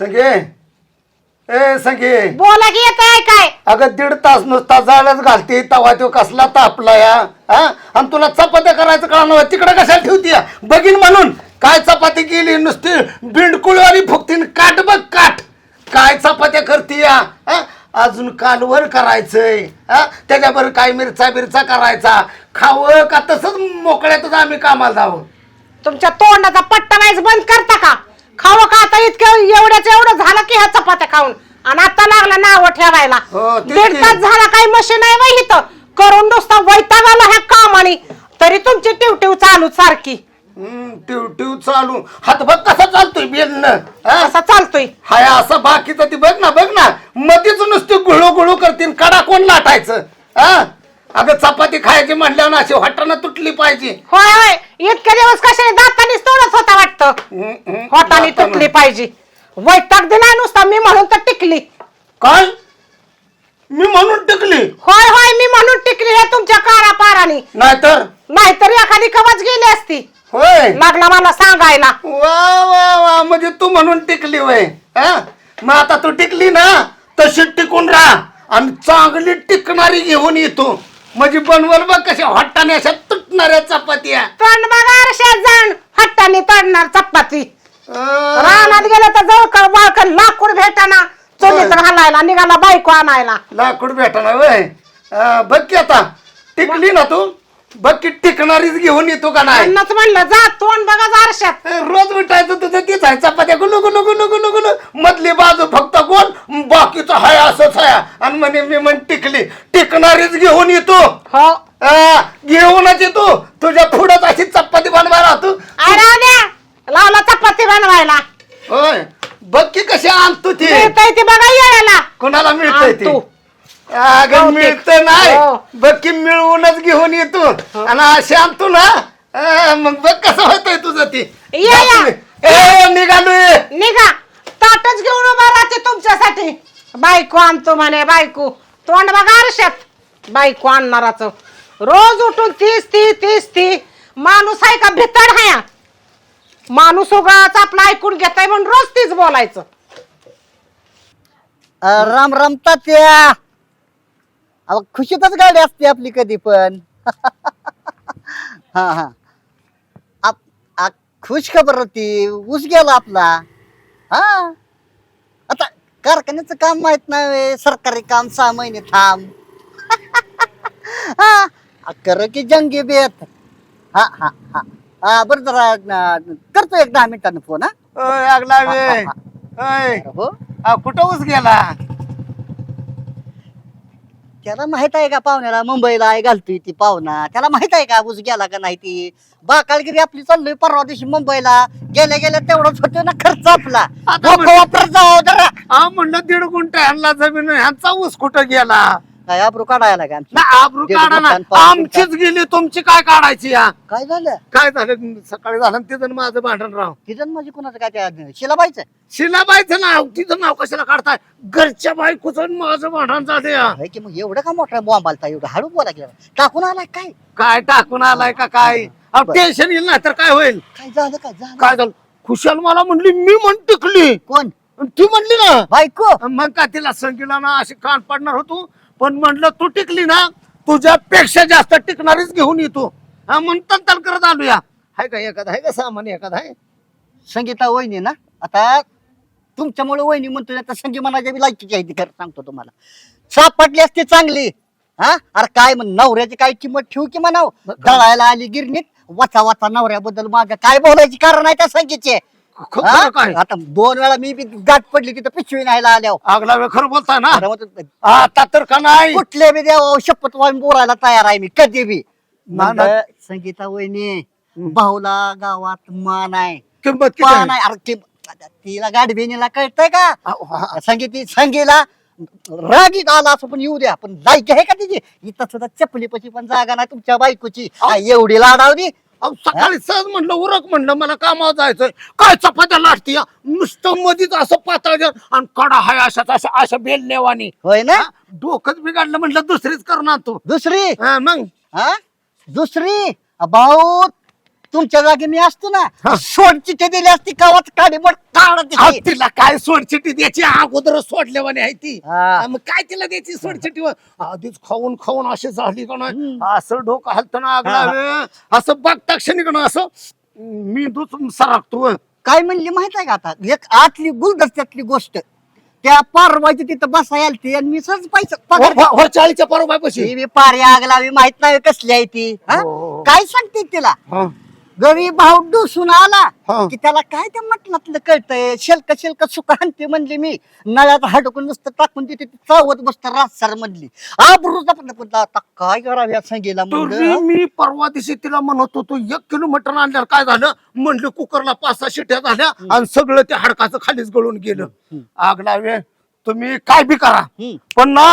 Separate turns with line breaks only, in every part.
संगे. ए संगे.
बोला की येत आहे काय?
अगं दीड तास नुसता जाळच घालते तवा तो कसला तापला या हा? आणि तुला चपात्या करायचं कळणार तिकडे कशाला ठेवती या? बघीन म्हणून. काय चपाती केली नुसती? बिंडकुळवारी फुकतीन काट बघ काट. काय चपात्या करते या हा? अजून कालवर करायचंय हा? त्याच्याबरोबर काय मिरचा बिरचा करायचा. खावं का तसंच मोकळ्यातच आम्ही कामाला जावं.
तुमच्या तोंडाचा पट्टा वाईज बंद करता का? खावं का आता इतकं एवढ्याच एवढं झालं की ह्या चपात्या खाऊन? आणि आता लागला नाव ठेवायला.
हो, तेच
दीड
की.
तास झाला काही मशीन आहे वय इथं? करून नुसता वैताग आला ह्या कामाने. तरी तुमची टिवटिव चालू सारखी.
हम्म, टिव टिव चालू. हात बघ कसा चालतोय बेलनं हा?
असा चालतोय?
हाय असं बाकीचं ती बघ ना बघ ना. मध्येच नुसती गुळू गुळू करतील कडा कोण लाटायचं? हा? अगं चपाती खायची म्हणल्यावर ना अशी हटानं तुटली पाहिजे.
होय होय. इतके दिवस कशाने दातानीच तोडत होता वाटतं. होटाने तुटली पाहिजे. वैताग दिलाय नुसता मी म्हणून तर टिकली.
काय? मी म्हणून टिकली?
होय होय मी म्हणून टिकली हे तुमच्या कारा पाराने
नाहीतर?
नाहीतरी एखादी कवच गेली असती.
होय.
लागला मला सांगायला.
वा वा वा म्हणजे तू म्हणून टिकली वय हा? मग आता तू टिकली ना तशी टिकून राहा. आणि चांगली टिकणारी घेऊन येतो म्हणजे बनवल बघ कशा हट्टाने अशा तुटणाऱ्या चपात्या.
पण बघा आरशात जाण हट्टाने तडणार चपाती.
अं,
रानात गेलं तर जवळ बाळकन लाकूड भेटाना चोलीत घालायला निघाला बायको आणायला.
लाकूड भेटणार वय अं, बघ की आता टिकली ना तू? बघ की टिकणारीच घेऊन येतो का नाही?
अन्नच म्हणलं जा तोंड बघा आरशात
रोज उठायचं तुझं तीच आहे चपात्या गुलू गुलू गुलू गुलू गुलू मधली बाजू फक्त गोल बाकीचं हाय असंच आहे आणि म्हणे मी म्हण टिकली. टिकणारीच घेऊन येतो.
हो.
आ, घेऊनच येतो. तुझ्या पुढं अशी चपाती बनवायला राहतो.
अरे द्या. लावला चपाती बनवायला.
होय. बघ की कशी आणतो ती.
मिळतंय ते बघा
कोणाला मिळतंय ते?
आणतो.
अगं. मिळत नाही.
हो.
बघ की मिळवूनच घेऊन येतो. आणि अशी आणतो ना. मग बघ कसं होतंय तुझं ती.
या, या.
ए निघालोय
निघा. ताटच घेऊन उभा राहते तुमच्यासाठी. बायको आणतो म्हणे बायको. तोंड बघा आरशात. बायको आणणाराच. रोज उठून तीस ती तीस ती माणूस आहे का भितड हाया? माणूस उगाच आपलं ऐकून घेताय म्हणून रोज तीच बोलायचं.
अ, राम राम तात्या. अहो खुशीतच गाडी असते आपली कधी पण. हा हा. आप- आ, खुश खबर होती ऊस गेला आपला. हा. आता कारखान्याचं काम माहीत नाही सरकारी काम सहा महिने थांब. हा. आ, कर की जंगी बेत. हा हा हा. हा बरं जरा न- करतो एक दहा मिनिटानं फोन हा.
अगला
हो
आ, कुठं ऊस गेला?
त्याला माहीत आहे का पाहुण्याला? मुंबईला आहे घालतोय ती पाहुणा. त्याला माहीत आहे का ऊस गेला का नाही ती? बाकाळगिरी आपली चाललोय परवा दिवशी मुंबईला. गेल्या गेल्या तेवढंच होतो ना खर्च आपला.
आता
डोकं
म्हण-
वापर जाऊ जरा.
हा म्हणलं दीड गुंठ ह्यांना जमीन आहे, ह्यांचा ऊस कुठं गेला?
काय आबरू काढायला का आमची?
ना आबरू काढा ना. आमचीच गेली तुमची काय काढायची या?
काय झालं?
काय झालं? सकाळी झालं तिथं माझं भांडण राव.
तिथं म्हणजे कुणाचं काय त्या शिलाबाईचं.
शिलाबाईचं नाव तिचं नाव कशाला काढताय? घरच्या बायकोचं आणि माझं भांडण झालं या.
होय की मग एवढं का मोठा बॉम्ब आलता? एवढं हळू बोला गेला टाकून आलाय काय?
काय टाकून आलाय का काय?
बरं.
टेन्शन येईल नाही तर काय होईल?
काय झालं काय झालं?
काय झालं? खुशाल मला म्हणली मी म्हण टिकली
कोण?
आणि ती म्हणली ना?
बायको?
मग का तिला संगीला ना अशी कान पाडणार होतो? पण म्हणलं तू टिकली ना तुझ्यापेक्षा जास्त टिकणारीच घेऊन येतो हा म्हणतात तर करत आलो या हाय का एखादा आहे का सामान एखादा आहे
संगीता वहिनी ना? आता तुमच्यामुळे वहिनी म्हणतो आता संगी मनाच्या बी लायकीची आहे ती खरं सांगतो तुम्हाला. सापडली असते चांगली हा? अरे काय म्हण नवऱ्याची काय किंमत ठेवू की म्हणाव? दळायला आली गिरणीत वाचा वाचा नवऱ्याबद्दल माझं काय बोलायची कारण आहे त्या संगीचे?
खरं काय?
आता दोन वेळा मी बी गाठ पडली तिथं पिशवी न्यायला आल्यावर
आगला वेळ खरं बोलताय ना?
अरे
आता तर का नाही?
कुठले बी द्या शपथ वाढून बोलायला तयार आहे मी कधी बी.
ना, ना.
म्हणलं, संगीता वहिनी भाऊला गावात मान आहे.
किंमत किती
पान
आहे?
आहे. अरे ते- तिला गाडबिनीला कळतंय का?
अहो, हा.
संगीती संगीला रागीत आला असं पण येऊ द्या पण जायची आहे का तिची? इथं सुद्धा चपलीपशी पण जागा नाही तुमच्या बायकोची. आ, एवढी लाडावली
अहो, सकाळी सहज म्हणलं उरक म्हणलं मला कामावर जायचंय. काय चपात्या लाटती या? नुसतं मधीच असं पातळ आणि कडा हाय अशाच अशा अशा बेल नेवानी
होय ना?
डोकंच बिघडलं म्हणलं दुसरीच करून आणतो.
दुसरी?
हा, मग?
हा? दुसरी? भाऊ तुमच्या जागी मी असतो
हा.
ना सोड चिठ्ठी दिली असती गावात काढी मग काढ
अहो, तिला काय सोडचिटी द्यायची? अगोदर सोडल्यावाने आहे ती.
हा.
हा, मग काय तिला द्यायची सोडचिटी आधीच खाऊन खाऊन अशी झाली का नाही? असं डोकं हलतं ना आगला असं बघता क्षणी का नाही? असं मी दूध सरकतो
काय म्हणली माहीत आहे का आता? एक आतली गुलदस्त्यातली गोष्ट. त्या पारवायची तिथं बसायला आलती आणि मी सहज पैसा पगार
वर चाळीच्या परवापाशी
ती बी पारी आग लावी माहीत नाही कसली आहे ती हा?
हो.
काय सांगते तिला?
हा,
गरीब भाऊ डुसून आला
हा.
की त्याला काय त्या म्हटलं कळतंय? शेलक शेलक आणते म्हणली मी. नळ्यात हडकून नुसतं टाकून तिथे चावत बसतं आबरूचा पण पण आता काय करावं या संगीला
तरी
म्हणलं
मी परवा दिवशी तिला म्हणत होतो एक किलो मटण आणल्यावर काय झालं? म्हणलं कुकरला पाच सहा शिट्या झाल्या आणि सगळं त्या हडकाचं खालीच गळून गेलं. आग लावे तुम्ही काय बी करा.
हम्म.
पण ना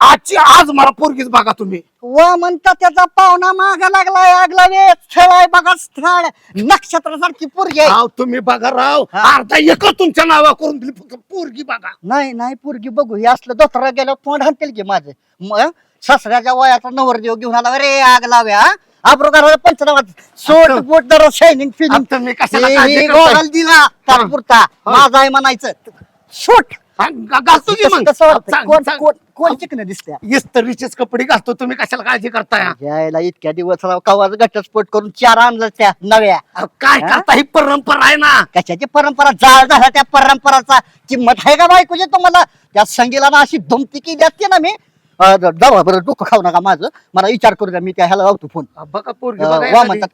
आजची आज मला पोरगीच बघा तुम्ही.
व म्हणता त्याचा पाहुणा मागा लागलाय आग लावे स्थळ आहे बघा स्थळ. नक्षत्रासारखी पोरगी आहे.
राव तुम्ही बघा राव. अर्धा एकर तुमच्या नावा करून दिली फक्त पोरगी बघा.
नाही नाही पोरगी बघू. हे असलं दोतरा गेलं तोंड हाणतील की माझं. मग सासऱ्याच्या वयाचा नवरदेव घेऊन आला. रे आग लाव्या आब्रो बोट जरा शायनिंग
आता तुम्ही कशाला काळजी करताय?
फिलिंग दिला तात्पुरता. माझा आहे म्हणायचं. शूट
हा, गा- घालतो की मग?
कसं वाटतं?
चांग-
कोण कोण कोण चिकन दिसत्या?
इस्त्रीचेच कपडे घालतो तुम्ही कशाला काळजी करताय?
यायला इतक्या दिवस राव कवाच घटस्फोट करून चार आणलं त्या नव्या.
अहो, काय
हा?
करता ही परंपरा आहे ना?
कशाची परंपरा? जाळ झाला त्या परंपराचा. किंमत आहे का बायकोची तुम्हाला? त्या संगीला ना अशी धमकी केली असते ना मी. अं, जाऊ बरं डोकं खाऊ नका माझं. मला विचार करू द्या मी त्या ह्याला लावतो फोन.
अहो, बघा पोरगी
अं,
बघा
वा
एखादी.
म्हणतात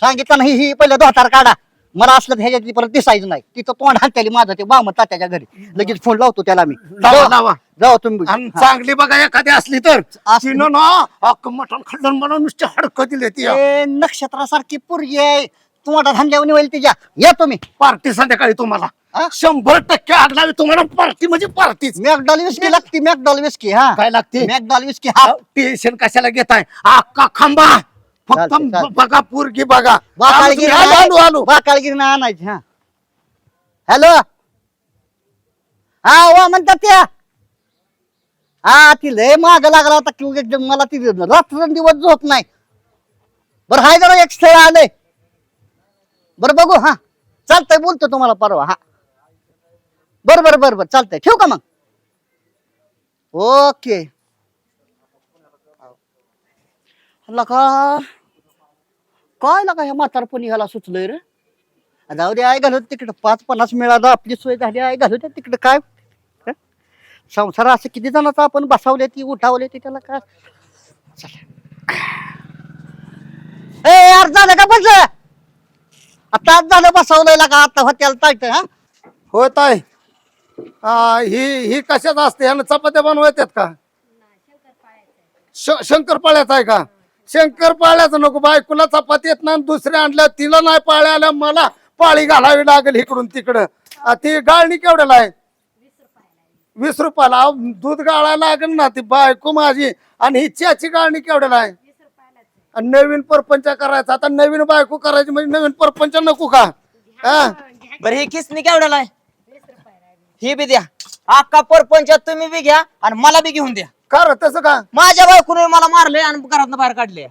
सांगितलं नाही ही पहिलं दोतार काढा. मला असलं तर ह्याच्यातली परत दिसायचं नाही. तिथं तोंड हाताली माझं ते वामन तात्याच्या घरी. लगेच फोन लावतो त्याला मी.
लावा,
जाऊ-
लावा.
जाऊ तुम्ही.
चांगली बघा एखादी असली तर.
असली-
तिनं ना अख्ख मटण खाल्लं मला नुसते हडकं दिले ती.
ए, नक्षत्रासारखी पोरगी आहे. तुम्हाला धांड्यावर होईल तिच्या. या तुम्ही.
पार्टी संध्याकाळी तुम्हाला? शंभर टक्के आग तुम्हाला. पार्टी म्हणजे पार्टीच.
मॅकडॉल विस्की लागते मॅकडॉल विस्की हा.
काय लागते?
मॅकडॉल विस्की हा.
टेन्शन कशाला घेताय? अख्खा खांबा. फक्त
चालतंय, चालतंय.
ब- बघा पोरगी बघा. आलो आलो आलो
आणायची हा. हॅलो? हा वा म्हणतात त्या. हा ती लय माग लागला होता की एकदम मला ती रात्रंदिवस झोप नाही. बरं हाय जरा एक स्थळ आलंय. बरं बघू हा. चालतंय बोलतो तुम्हाला परवा हा. बरं बरं बरं बरं चालतंय. ठेवू का मग? ओके. लका काय लका ह्या म्हातारपणी ह्याला सुचलंय रे? जाऊ दे आहे घालत तिकडं. पाच पन्नास मिळाला आपली सोय झाली आहे घालू दे तिकडं. काय? हं? संसार असं किती जणांचा आपण बसावले ती उठावले ती त्याला काय? चला. ए यार झालं का बस आता आज झालं बसवलंय का आता होत्याला तायत हा?
होत आहे हा, ही ही कशात असते? ह्यानं चपात्या बनवायच्यात का? श- शंकरपाळ्यात आहे का? शंकर शंकरपाळ्याचं नको बायकोला चपाती येत नाही दुसऱ्या आणल्या तिला नाही पाळ्या आल्या मला पाळी घालावी लागेल इकडून तिकडं. ती गाळणी केवढ्याला आहे? वीस रुपयाला. अहो, दूध गाळायला लागेल ना ती बायको माझी. आणि ही चहाची गाळणी केवढ्याला आहे? आणि नवीन परपंच करायचा. आता नवीन बायको करायची म्हणजे नवीन परपंच नको का? हा?
बरं ही किसनी केवढ्याला आहे? ही बी द्या. अख्खा परपंचात तुम्ही बी घ्या आणि मला बी घेऊन द्या.
का रे तसं का
माझ्या बायकोने मला मारले आणि घरात बाहेर काढले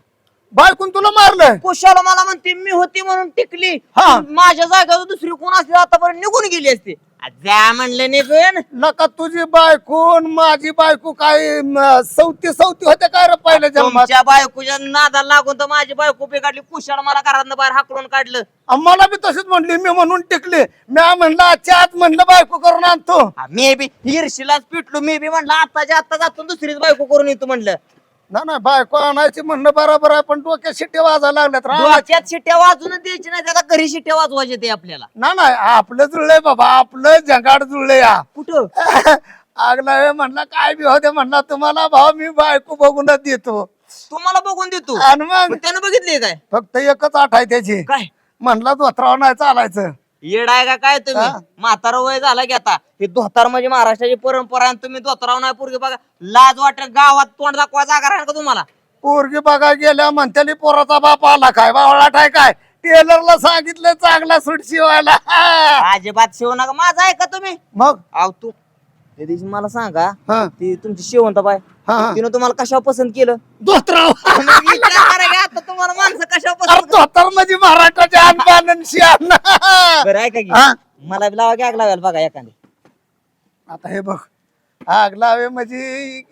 बायकून तुला मारलंय.
कुशाला मला म्हणते मी होती म्हणून टिकली.
हा.
माझ्या जागेवर दुसरी कोण असली आतापर्यंत निघून गेली असते. आ, जा म्हणलं निघून
नका तुझी बायकून माझी बायको काय म, सवती सवती होते काय रे पहिल्या जन्मात?
तुमच्या बायकोच्या नादाला लागून तर माझी बायको बिघडली. कुशाला मला घरातनं बाहेर हाकलून काढलं.
मला बी तशीच म्हणली मी म्हणून टिकले. मी म्हणलं आजच्या आत म्हणलं बायको करून आणतो.
मी बी हिरशीलाच पिटलो. मी बी म्हणलं आताच्या आता जातो दुसरीच बायको करून येतो म्हणलं.
ना ना बायको आणायची म्हणलं बरोबर आहे पण डोक्यात शिट्टे वाजायला लागल्यात. रानात.
डोक्यात शिट्ट्या वाजून द्यायची नाही त्याला घरी शिट्ट्या वाजवायचे ते आपल्याला.
ना नाही आपलं जुळलंय बाबा आपलं जगाड जुळलंय. या
कुठं?
आगला वेळ म्हणला काय बी होते म्हणला तुम्हाला भाऊ मी बायको बघूनच देतो.
तुम्हाला बघून देतो?
आणि मग?
पण त्यानं बघितले काय?
फक्त एकच आठ आहे त्याची.
काय?
म्हणला धोत्रावर नाही चालायचं.
येड आहे का काय तुम्ही?
हा.
म्हातारा वय झाला की आता. हे धोतार म्हणजे महाराष्ट्राची परंपरा आहे आणि तुम्ही धोतराव नाही पोरगी बघा. लाज वाटत गावात तोंड दाखवा जागा का तुम्हाला?
पोरगी बघा गेल्या म्हणतेली पोराचा बाप आला काय? बावळाट आहे काय? टेलरला सांगितलं चांगला सूट शिवायला.
अजिबात शिवू नका. माझा आहे का तुम्ही.
मग?
आव तू त्या दिवशी मला सांगा
हा.
ती तुमची शेवंत बाय.
हा.
तिनं तुम्हाला कशावर पसंत केलं
धोत्राव
मग विचार करा की आता तुम्हाला माणसं कशा
अरे म्हणजे महाराष्ट्राच्या अनबान शियान
बरं ऐका की
हा?
मला बी लावा की आग लावायला बघा एखादी
आता हे बघ आग लावे म्हणजे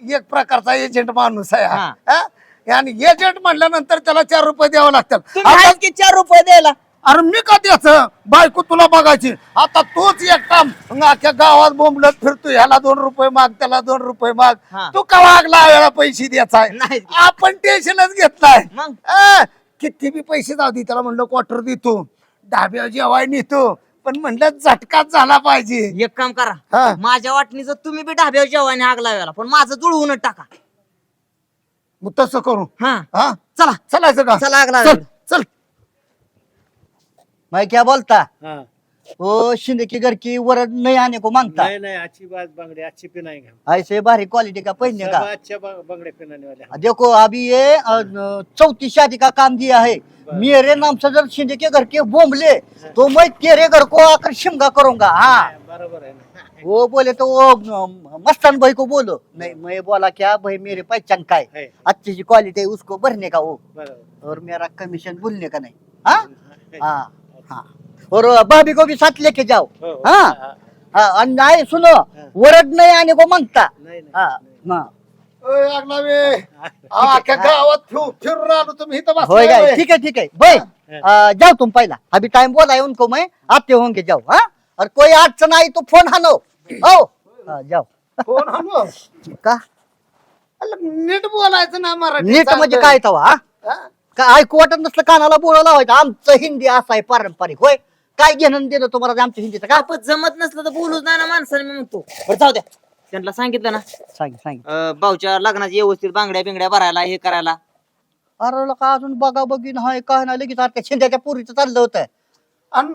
एक प्रकारचा एजंट माणूस आहे हा.
हा.
हा? आणि एजंट म्हणल्यानंतर त्याला चार रुपये द्यावं लागतात
तुम्ही
आता-
आहेत की चार रुपये द्यायला
अरे मी का द्यायचं बायको तुला बघायची. आता तूच एकटा मग अख्ख्या गावात बोंबलत फिरतो ह्याला दोन रुपये माग त्याला दोन रुपये माग.
हा.
तू का आग लावायला पैसे द्यायचा
नाही.
आपण टेन्शनच घेतलाय.
मग?
अं, किती बी पैसे जाऊ दे त्याला म्हणलं क्वार्टर देतो डाब्यावर जेवाय नेतो. पण म्हणलं झटकाच झाला पाहिजे.
एक काम
हा.
करा माझ्या वाटणीचं तुम्ही बी ढाब्यावर जेवाने आग लावायला पण माझं जुळवूनच टाका.
मग तसं करू.
हा.
हा?
चला.
चलायचं का?
चला आग
चल
लावायला
चल.
मैं क्या बोलता?
हाँ।
ओ शिंदे की घर की वरद नहीं आने को माँगता
नहीं नहीं अच्छी बात बंगड़े अच्छी पहनाएँगे हम
ऐसे बारी क्वालिटी का पहनने
सब
का।
अच्छे बं- बंगड़े पहनाने वाले हम
देखो अभी ये अ, चौथी शादी का काम दिया है। मेरे नाम से जब शिंदे के घर के बोमले तो मैं तेरे घर को आकर शिमगा करूँगा। हाँ।
बराबर है ना।
वो बोले तो वो मस्तान भाई को बोलो। नहीं मैं बोला क्या भाई मेरे पहचान का है।
है।
अच्छी सी क्वालिटी है उसको भरने का वो।
बराबर।
और मेरा कमीशन भूलने का नहीं। हाँ। हाँ। हाँ. और भाभी को भी साथ लेके जाओ.
हो, हो,
हाँ. और नहीं सुनो वरद नहीं आने को मांगता
नहीं नहीं.
हाँ हाँ
ओय, आगलावे. हा, अख्ख्या गावात फिर फिरून आलो तुम्ही इथं
हो गया. ठीक है ठीक है. भाई आ, जाओ तुम पहला. अभी टाइम बोला है. उनको मैं आते होंगे जाओ हाँ. और कोई अड़चन आई तो फोन हानो आओ हाँ, जाओ
कोण हा मग?
का
नीट बोलायचं ना मराठी
नीट म्हणजे. काय तवा हा? काय ऐकू वाटत नसलं कानाला बोला लावायचं? आमचं हिंदी असं आहे पारंपरिक होय? काय घेणं देणं तुम्हाला आमच्या हिंदीचं का?
आपण जमत नसलं तर बोलूच नाही ना माणसाने मी म्हणतो. बरं जाऊ द्या. त्यांना सांगितलं ना.
सांग सांग.
अं, भाऊच्या लग्नाची व्यवस्थित बांगड्या बिंगड्या भरायला हे करायला.
अरे का अजून बघा बघीन हाय काय नाही लगेच आता शिंद्याच्या पुरीचं चाललं होतं.
आणि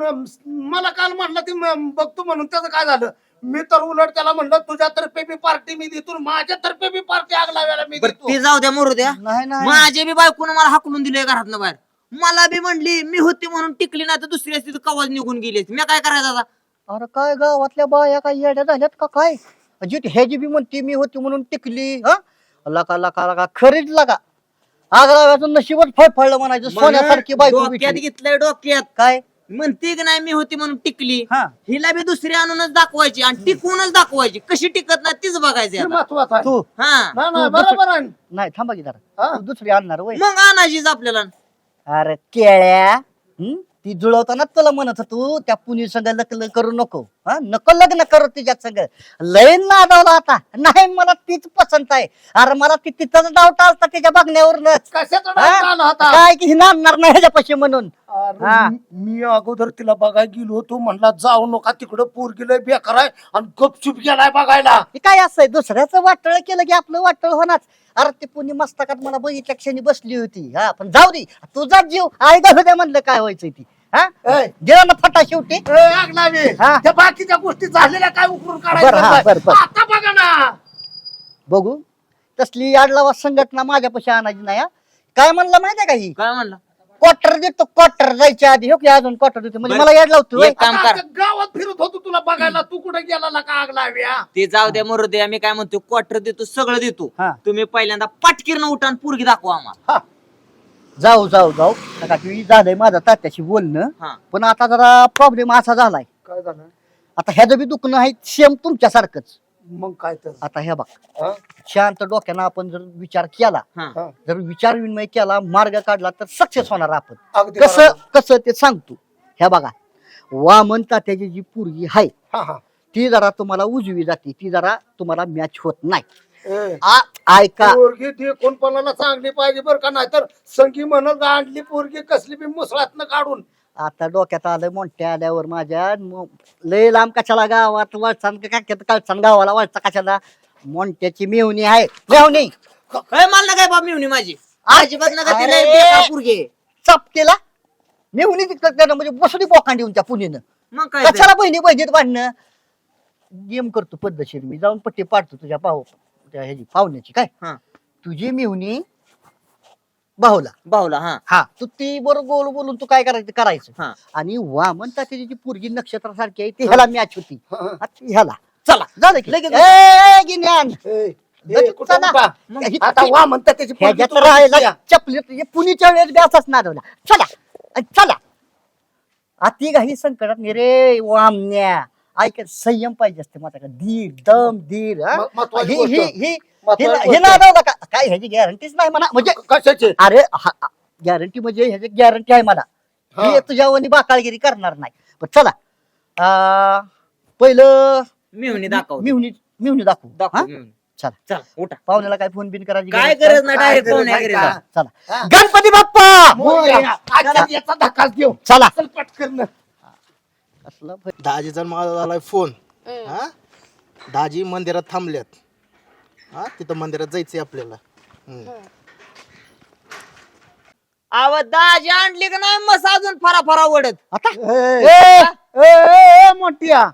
मला काल म्हणलं ती म- बघतो म्हणून त्याचं काय झालं? मी तर उलट त्याला म्हणलं तुझ्यातर्फे बी पार्टी मी देतो माझ्यातर्फे बी पार्टी आग लावायला मी
बरं
देतो.
ते जाऊ द्या मरू द्या.
नाही नाही.
माझे बी बायकोनं मला हाकलून दिले घरातनं बाहेर. मला बी म्हणली मी होती म्हणून टिकली नाही तर दुसरी असती तर कवाज निघून गेली असती. मी काय करायचं आता?
अरे काय गावातल्या बाया काय येड्या झाल्यात का काय? जी ह्याची बी म्हणती मी होती म्हणून टिकली हा? लका लका लका खरीच लगा आग्राव्याचं नशीबच फळफळलं म्हणायचं सोन्यासारखी बायको
डोक्यात
भेटली.
घेतलंय डोक्यात.
काय?
म्हणते की नाही मी होती म्हणून टिकली.
हा.
हिला बी दुसरी आणूनच दाखवायची आणि टिकूनच दाखवायची. कशी टिकत नाही तीच बघायची
हे
आता.
महत्वाचं आहे
तू.
हा.
ना ना
तू
बरोबर आहे.
नाही थांबा की जरा.
हा?
तू दुसरी आणणार वय.
मग आणायचीच आपल्याला.
अरे केळ्या. हं? ती जुळवताना तुला म्हणत तू त्या पुणी संग लग्न करू नको. हा नको लग्न करू तिच्यात संग. लय नादावला आता. नाही मला तीच पसंत आहे. अरे मला ती तिथंच डाव टाळता तिच्या बघण्यावरूनच
कशाचा
हा?
डाग आला होता
काय की हिना आणणार नाही ह्याच्यापाशी म्हणून.
अरे,
हा.
मी- मी अगोदर तिला बघायला गेलो होतो म्हणला जाऊ नका तिकडं पोर गेलंय बेकार आहे आणि गपचूप गेलाय बघायला.
हे काय असंय दुसऱ्याचं वाटळ केलं की आपलं वाटळ होणार अरे ती पुणी मस्तकात मला बघितल्या क्षणी बसली होती. हा पण जाऊ दे तुझा जीव आई द्या म्हणलं काय व्हायचं ती. हा?
ए,
गेला ना फटा शेवटी.
ए, आग लावे.
हा.
त्या बाकीच्या गोष्टी झालेल्या काय उकरून
बरं, हा,
काढायचं
बरं.
आता बघा ना.
बघू. तसली आडलावा संघटना माझ्यापाशी आणायची नाही हा. काय म्हणलं माहितीये का ही?
काय म्हणलं?
क्वार्टर देतो क्वार्टर जायच्या आधी. हो की अजून क्वार्टर देतो. म्हणजे
बरं.
मला याड लावतो होय.
एक काम
आता
कर.
गावात फिरत होतो तुला बघायला. तू कुठे गेला का आग लाव्या
ते जाऊ द्या मरू द्या मी काय म्हणतो क्वार्टर देतो सगळं देतो.
हा.
तुम्ही पहिल्यांदा पाटकीरनं उठा आणि पोरगी दाखवा आम्हाला.
जाऊ जाऊ जाऊ. नका की झालंय माझं तात्याशी बोलणं.
हा.
पण आता जरा प्रॉब्लेम असा झालाय.
काय झालं?
आता ह्याचं बी दुखणं आहे सेम तुमच्यासारखंच.
मग काय तर.
आता हे बघ.
हा?
शांत डोक्यानं आपण जर विचार केला
हा.
जर विचार विनिमय केला मार्ग काढला तर सक्सेस होणार आपण.
अगदी
कसं
बरोबर.
कसं ते सांगतो. ह्या बघा वामन तात्याची जी पोरगी आहे
हा, हा.
ती जरा तुम्हाला उजवी जाते ती जरा तुम्हाला मॅच होत नाही.
ए,
आ- ऐका.
पोरगी ती कोणपणाला चांगली पाहिजे बरं का? नाही तर संगी म्हणल आणली पोरगी कसली बी मुसळातनं काढून
आता डोक्यात आलं मोठ्या आल्यावर माझ्या म- लय लांब कशाला गावात वळचान काक्यात कळचान गावाला वळचा कशाला? मोंट्याची मेवणी आहे. मेवणी?
काय मला काय बाब मिळून माझी. अजिबात नका
अरे.
तिला बेकार पोरगी आहे.
चपटेला मेवणी तिकडं त्यानं म्हणजे बसली बोकांडी येऊन त्या पुणेनं.
मग काय तर.
कशाला बहिणी बहिणीत भांडणं? गेम करतो पद्धतशीर मी. जाऊन पट्टी पाडतो तुझ्या पाहू त्या ह्याची पाहुण्याची. काय?
हा.
तुझी मेवणी बाहुला
भाऊला हा
हा तू ती बरोबर गोल बोलून तू काय करायचं ते करायचं
हा.
आणि वामन तात्याची जी पोरगी नक्षत्रासारखी आहे ती ह्याला मॅच होती
हा.
आता ह्याला
चला
झालं की
लगेच.
ए, गिन्यान
ए, कुठं
चला.
उभा?
हि-
आता वा म्हणतात त्याची पोरगी
ह्याच्यात
तुला
राहायला
दिसतीया.
चपली पुणीच्या वेळेस ब्यासाच नादवला चला चला अति काही संकटात नाही रे वामण्या ऐक संयम पाहिजे असते माझ्याकडे धीर दम धीर हा?
म- महत्वाची
ही-
गोष्ट.
ही- ही- हे- हे
गोष्ट.
नादवलं का? काय ह्याची गॅरंटीच नाही म्हणा. म्हणजे
कशाचे?
अरे गॅरंटी म्हणजे ह्याची गॅरंटी आहे मला
हा.
मी तुझ्यावर बाकाळगिरी करणार नाही. पण चला. अं, पहिलं
मिळून दाखव.
मिहुनी मिहुनी दाखवू. हा?
दाखव मिळून.
चला.
चल उठा.
पाहुण्याला काय फोन बिन करायची
काय
गरज
नाही डायरेक्ट घरी? जा.
नाही. चला.
हा.
गणपती बाप्पा!
मोरया. आजच्या याचा धक्काच घेऊ
चला.
चल पटकन
कसला
दहाजीचा माझा झालाय फोन. हा? दहाजी मंदिरात थांबल्यात. हा तिथं मंदिरात जायचंय आपल्याला. हम्म.
अव दाजी आणली का नाही मस अजून फरा फरा ओढत?
आता?
ए, ए, ए, ए, मोठ्या.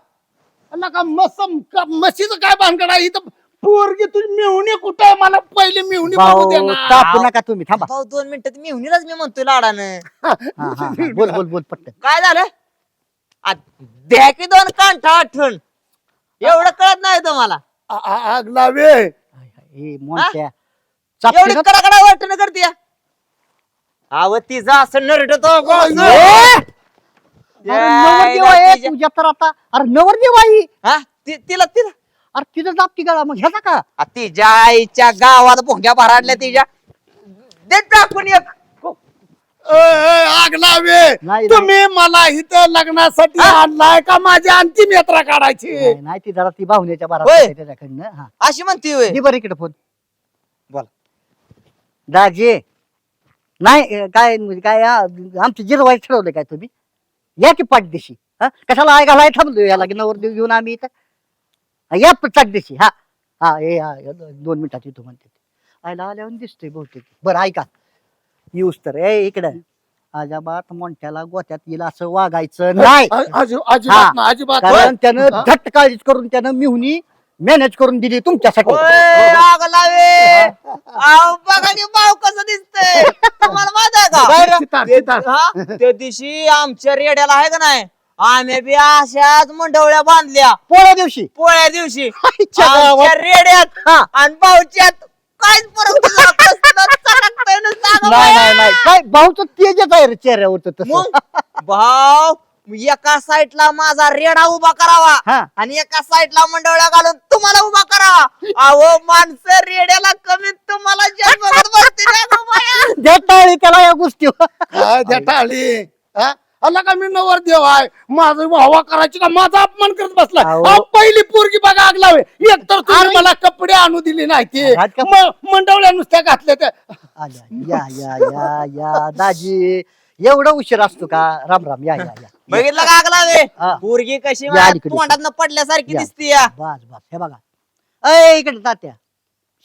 अला का मसम का म्हशीचं काय भानगड आहे? इथं पोरगी तुझी मिळवणी कुठं आहे? मला पहिले मिळवणी बघू दे
भाऊ
ना.
तापू नका तुम्ही थांबा.
भाऊ दोन मिनिटात मिळूनच मी म्हणतोय लाडानं.
हा, हा, हा. बोल बोल बोल पटकन.
काय झालं? आ, द्या की दोन कांठा आठवण. एवढं कळत नाही तुम्हाला.
आ- आ- आग लावे.
ए मोठ्या
एवढी
चापटी ना-
कडाकडा वाटण करते अव तिचा असं नरडतो
ए! अरे नवरदेव आहे तुझ्या तर आता. अरे नवरदेव आई
तिला तिला?
अरे तिथं जापती गळा मग ह्याचा का?
आ, तिच्या आईच्या गावात भोंग्या भराडल्या तिच्या. दे टाकून एक.
आग लावे.
नाही,
तुम्ही मला इथं लग्नासाठी आणलाय का माझी अंतिम यात्रा काढायची?
नाही, नाही ती जरा ती बाहुण्याच्या बारा
होय.
त्याच्याकडनं हा.
अशी म्हणते होय.
दे बरं इकडे फोन.
बोला.
दाजे नाही अं, काय म्हणजे काय हा, आमचं जिरवाय ठरवलं काय तुम्ही? या की पाठदेशी हा? कशाला आय घालाय थांबलो याला की नवरदेव घेऊन आम्ही इथं. हा, या पाठदेशी हा. हा हे हा हे दोन मिनिटात येतो म्हणते आयला आल्यावर दिसतोय बहुतेक. बरं ऐका. येऊस तर ए इकडं. अजाबात मोठ्याला गोत्यात येईल असं वागायचं नाही.
आ- अजि- अजिबात ना अजिबात
कारण त्यानं
हा?
झट काळजीच करून त्यानं मिहुनी मॅनेज करून दिली तुमच्यासाठी.
आग लावे. बघा भाऊ कसं दिसतंय. तुम्हाला माहीत आहे का?
सितार, सितार.
हा? त्या दिवशी आमच्या रेड्याला आहे का नाही? आम्ही बी अशाच मंडवळ्या बांधल्या.
पोळ्या दिवशी.
पोळ्या दिवशी. आमच्या रेड्यात. आणि भाऊच्यात. काहीच फरक तुला कसलं चटकतंय नुसतं अगं
नाही. नाही काय भाऊचं तेजच आहे रे तसं.
मग? एका साईडला माझा रेडा उभा करावा
हा.
आणि एका साईडला मंडवळ्या घालून तुम्हाला उभा करावा. अहो माणसं रेड्याला कमी तुम्हाला जन्म बघत बसतील. अगं बाया.
देताळी त्याला या गोष्टी
काय त्या टाळी. हा? आला का मी नवर देव आहे? माझं वाहवा करायची का? माझा अपमान करत बसला
अहो.
पहिली पोरगी बघा आग लावे. एक तर तुम्ही मला कपडे आणू दिले नाही ते.
आज का-
म- मंडवल्या नुसत्या घातल्या त्या.
आल्या या या या या. दाजी एवढा उशीर असतो का? राम राम या या या.
बघितलं का आग लावे?
हा.
पोरगी कशी
या
माझ्या
अलीकडे.
तोंडात पडल्यासारखी
या.
दिसते या.
बस बस. हे बघा. अय इकडे तात्या.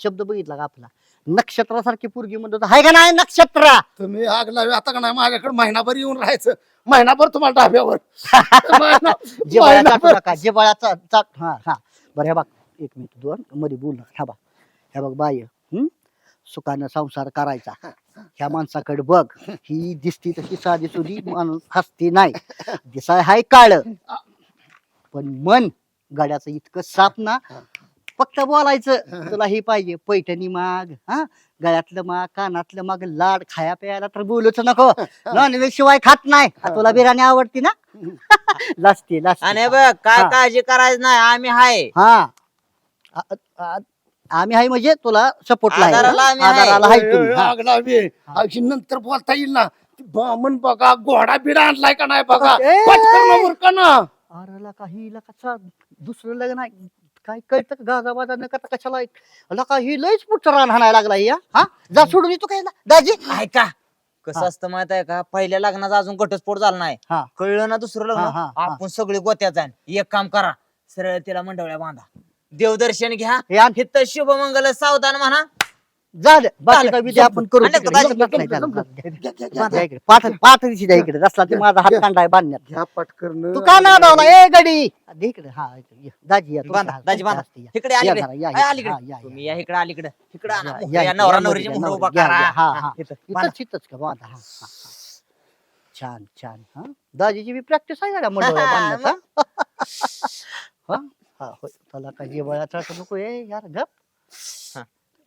शब्द बघितला का आपला? नक्षत्रासारखी पोरगी म्हणतो हाय का नाही नक्षत्र?
तुम्ही आग लावे. आता का नाही? माझ्याकडे महिनाभर येऊन राहायचं. महिनाभर तुम्हाला डाब्यावर. महिना-
जिबाळा चाटू चाट हा हा. बरं हे बघ एक मिनिट दोन मध्ये बोल नका हा बघ हे बघ बाय हं? सुखानं संसार करायचा. ह्या माणसाकडे बघ ही दिसती तशी साधी सुधी माणूस हसती नाही. दिसाय हाय काळ. पण मन गाड्याचं इतकं साप ना फक्त बोलायचं तुला हे पाहिजे पैठणी माग हा? गळ्यातलं माग कानातलं माग लाड खाया प्यायला तर बोलूच नको. नॉनव्हेज शिवाय खात नाही. तुला बिर्याणी आवडती ना? लाजते लाजते.
आणि बघ काय
हा.
काळजी करायची नाही आम्ही हाय.
हा. आ- आ- आम्ही आहे म्हणजे तुला सपोर्टला
आधाराला आम्ही आहे.
आधाराला आहे तुम्ही
ए,
हा.
आग लावे अशी नंतर बोलता येईल ना. बामन बघा घोडा बिडा आणलाय का नाही बघा?
ए!
पटकन उरका ना
अरे लका ही लका दुसरं लग्न आहे? काय कळतं का? गाजा बाजा न करता कशाला लका ही लयच पुढचं रान हाणायला लागला ही, हा? हा? जा सोडून येतो काय दाजी?
ऐका कसं
हा.
असतं माहीत आहे का? पहिल्या लग्नाचा अजून घटस्फोट झाला नाही.
हा.
कळलं ना दुसरं
हा, हा,
लग्न
हा.
आपण सगळे गोत्यात जाण एक काम करा सरळ तिला मंडवळ्या बांधा. देवदर्शन घ्या.
हे आण.
हित शुभमंगल सावधान म्हणा.
झालं बाकी
झालं.
काय विधी आपण करू तिकडे. इकडे नाही झालं. द्या इकडे. पाठ पाठ दिशी द्या इकडे रसला ते माझा हात कांडाय बांधण्यात
घ्या पटकन
तू का ना ए गडी दे इकडे हा इकडे. ये. दाजी या तुमचा
बांधा
हात-
दाजी बांधा
हात या.
इकडे
या
अलीकडे
जरा, या,
आहे,
या.
अलीकडे
हा, या, या.
तुम्ही या इकडे अलीकडे इकडे आणा
या,
मोहरं,
या,
या
या,
नवरा
या,
नवरीची
या,
मोहरं
या,
उभा
या,
करा
या, हा,
हा,
हा.
इथं.
इथंच
बांधा.
इथंच का बांधा हा, हा, हा. छान छान हा दाजीची बी प्रॅक्टिस आहे का मंडळा बांधण्यात हा? हा हा होय त्याला काय जेवायचा नको आहे यार गप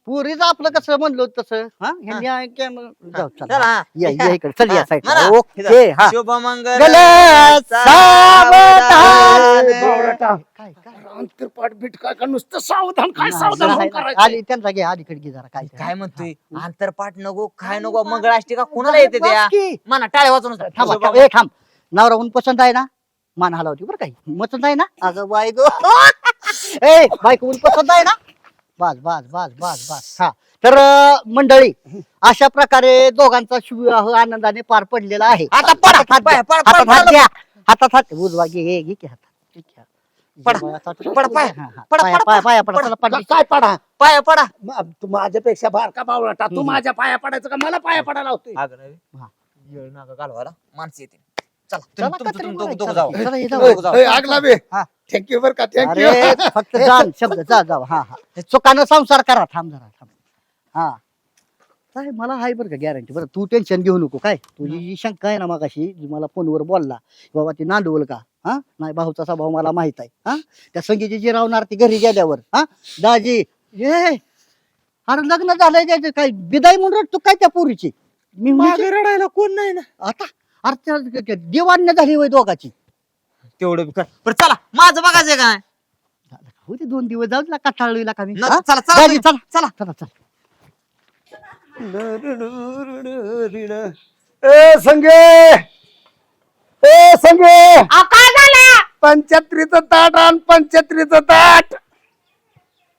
पुरीच आपलं कसं म्हणलो तसं? हा? ह्यांनी ऐकलं मग? जाऊ चला.
चला.
या या इकडे. चल या साईड. ओके हा.
शुभमंगल.
सावधान.
बावळटा.
काय काय?
अंतरपाठ बीट काय का नुसतं सावधान काय
नाही,
सावधान
नाही,
होऊन
नाही.
करायचं?
आली त्यांचा घे अलीकडे घे जरा. काय
काय? म्हणतोय? आंतरपाठ नको काय नको? मंगळाष्टिका कुणाला येते त्या?
की.
म्हणा टाळे वाजून
थांबा थांबा. ए, थांब. नवराहून पसंत आहे ना? मान हलावती. बरं काही पसंत आहे ना? अगं बायको ए बायकोहून पसंत आहे ना? बस बस बस बस बस हा तर अं, मंडळी अशा प्रकारे दोघांचा विवाह आनंदाने पार पडलेला आहे
आता पडा,
हातात हात
पाय-
द्या.
पड-
हातात
पड-
हात
पड-
द्या हातात हात उजवा घे हे घे की हातात ठीक आहे.
पडा.
हा,
पडा, पाय.
हा, हा.
पडा,
पाया-
पडा,
पाया- पाया पडा.
पडा.
चला, पडा.
काय पडा
पाया पडा
म- तू माझ्यापेक्षा बारका तू माझ्या पाया पडायचं का मला पाया पडायला होतोय
अगं नाही.
हा.
येळ नका घालवायला माणसं येते चला
हे जाऊ. हा.
थँक्यू बर का थँक्यू
अरे फक्त जाण शब्द जा जाऊ हा हा. चुकानं संसार करा थांब जरा थांब. हा. काय मला हाय बरं का गॅरंटी बरं तू टेन्शन घेऊ नको काय? तुझी जी शंका आहे ना मगाशी जी मला फोनवर बोलला बाबा ती नांदवल का? हा? नाही भाऊचा स्वभाव मला माहीत आहे. हा? त्या संगीची जी राहणार ती घरी गेल्यावर हा? दाजी ये अरे लग्न झालंय त्याचं काय बिदाई म्हणून रडतो काय त्या पोरीची? मी म्हणजे-
रडायला कोण नाही ना.
आता अरे त्या- त्या देवान्य झाली होय दोघाची.
तेवढं बी कर बरं चला माझं बघायचंय काय
होते दोन दिवस जाऊ तिला कटाळलेला का मी?
न-
हा?
चला, चला तुम्ही.
चला. चला. चला
ए संगे! ए संगे!
अहो, काय झालं?
पंच्यात्रीचं ताट आण पंच्यात्रीचं ताट.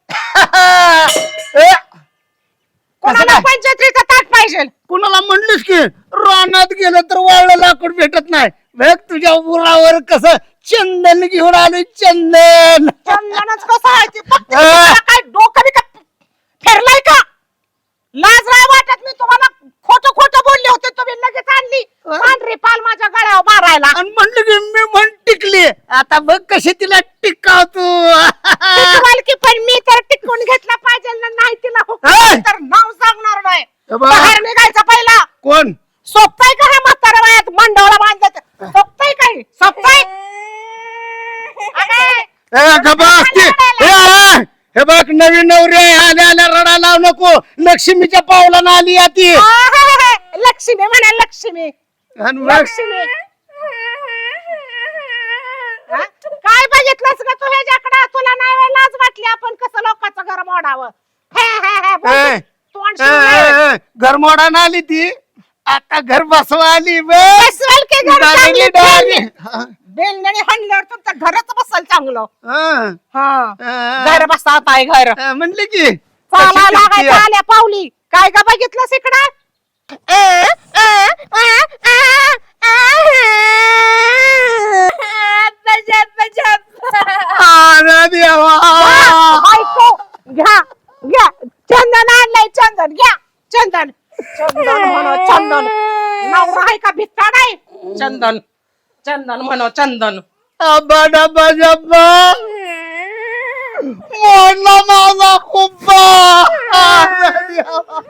ए,
कोणाला पंचायतीचं ताट पाहिजे?
कुणाला म्हणलीस की रानात गेलं तर वाळलं लाकूड भेटत नाही. बघ तुझ्या उरावर कसं चंदन घेऊन आलोय चंदन.
चंदनच कसं आहे ते? फक्त
आ.
तुम्हाला काय डोकं बी का फिरलाय का? लाज नाही वाटत मी तुम्हाला खोटं खोटं बोलले होते तुम्ही लगेच आणली. पांढरी पाल माझ्या गळ्यावर मारायला.
आणि म्हणलं की मी म्हण टिकली. आता बघ कशी तिला टिकाव तू
की पण मी तर टिकून घेतला पाहिजे ना नाही तिला तर नाव सांगणार नाही. बाहेर निघायचं पहिला.
कोण?
सोपताय का हे म्हातारा वयात? काय अगे,
ए गबा असते ए, ए, हे बघ नवीन नवरी आहे, आल्या आल्या रडा लावू नको. लक्ष्मीच्या पावलानं आली या ती.
लक्ष्मी म्हणा लक्ष्मी.
आणि
लक्ष्मी. हा? काय बघितलंस का तू ह्याच्याकडे तुला नाही लाज वाटली आपण कसं लोकांचं घर मोडावं? हे, हे, हे, बोल.
ए,
तोंड
ए,
शिवलंय.
ए, ए, घर मोडानं आली ती. आता घर बसवा आली बघ
बसवाल की घर चांगली. बेलने-
हा,
बेलने हाणल्यावर तुमचं घरच बसल चांगलं
हा,
हा
हा.
घर बसतात आहे घर
हा, म्हणली की
चाला
कशी
लागायचं? आल्या पावली काय का बघितलंस इकडं
अरे देवा
बायको घ्या घ्या चंदन आणलंय चंदन घ्या चंदन चंदन म्हणो चंदन. नवरा आहे का भित्ता नाही चंदन. चंदन म्हणो चंदन.
अब्बा डब्बा जब्बा मोडला माझा देवा.